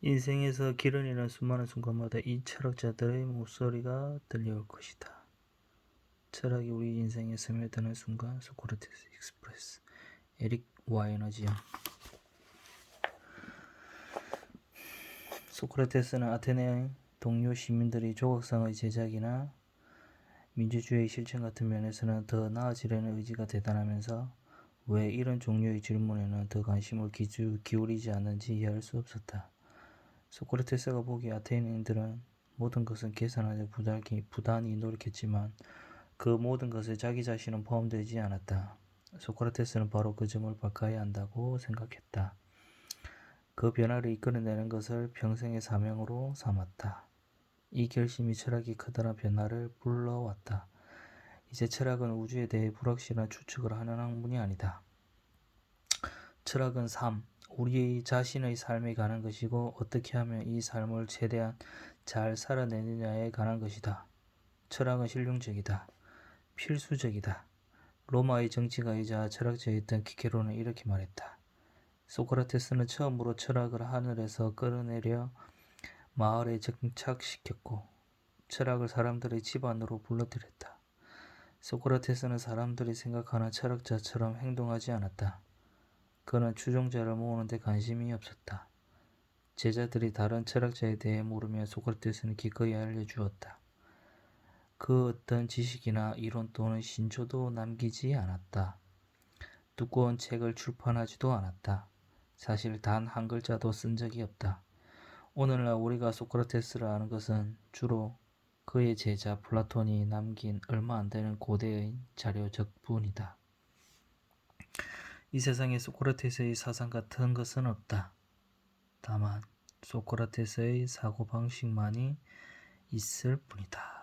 인생에서 길을 잃는 수많은 순간마다 이 철학자들의 목소리가 들려올 것이다. 철학이 우리 인생에 스며드는 순간 소크라테스 익스프레스 에릭 와이너지요. 소크라테스는 아테네의 동료 시민들이 조각상의 제작이나 민주주의 실천 같은 면에서는 더 나아지려는 의지가 대단하면서 왜 이런 종류의 질문에는 더 관심을 기울이지 않는지 이해할 수 없었다. 소크라테스가 보기에 아테네인들은 모든 것은 계산하자 부단히, 부단히 노력했지만 그 모든 것에 자기 자신은 포함되지 않았다. 소크라테스는 바로 그 점을 바꿔야 한다고 생각했다. 그 변화를 이끌어내는 것을 평생의 사명으로 삼았다. 이 결심이 철학이 커다란 변화를 불러왔다. 이제 철학은 우주에 대해 불확실한 추측을 하는 학문이 아니다. 철학은 삶, 우리 자신의 삶에 관한 것이고 어떻게 하면 이 삶을 최대한 잘 살아내느냐에 관한 것이다. 철학은 실용적이다. 필수적이다. 로마의 정치가이자 철학자였던 키케로는 이렇게 말했다. 소크라테스는 처음으로 철학을 하늘에서 끌어내려 마을에 정착시켰고 철학을 사람들의 집 안으로 불러들였다. 소크라테스는 사람들이 생각하는 철학자처럼 행동하지 않았다. 그는 추종자를 모으는 데 관심이 없었다. 제자들이 다른 철학자에 대해 물으면 소크라테스는 기꺼이 알려주었다. 그 어떤 지식이나 이론 또는 신조도 남기지 않았다. 두꺼운 책을 출판하지도 않았다. 사실 단 한 글자도 쓴 적이 없다. 오늘날 우리가 소크라테스를 아는 것은 주로 그의 제자 플라톤이 남긴 얼마 안 되는 고대의 자료적 뿐이다. 이 세상에 소크라테스의 사상 같은 것은 없다. 다만 소크라테스의 사고방식만이 있을 뿐이다.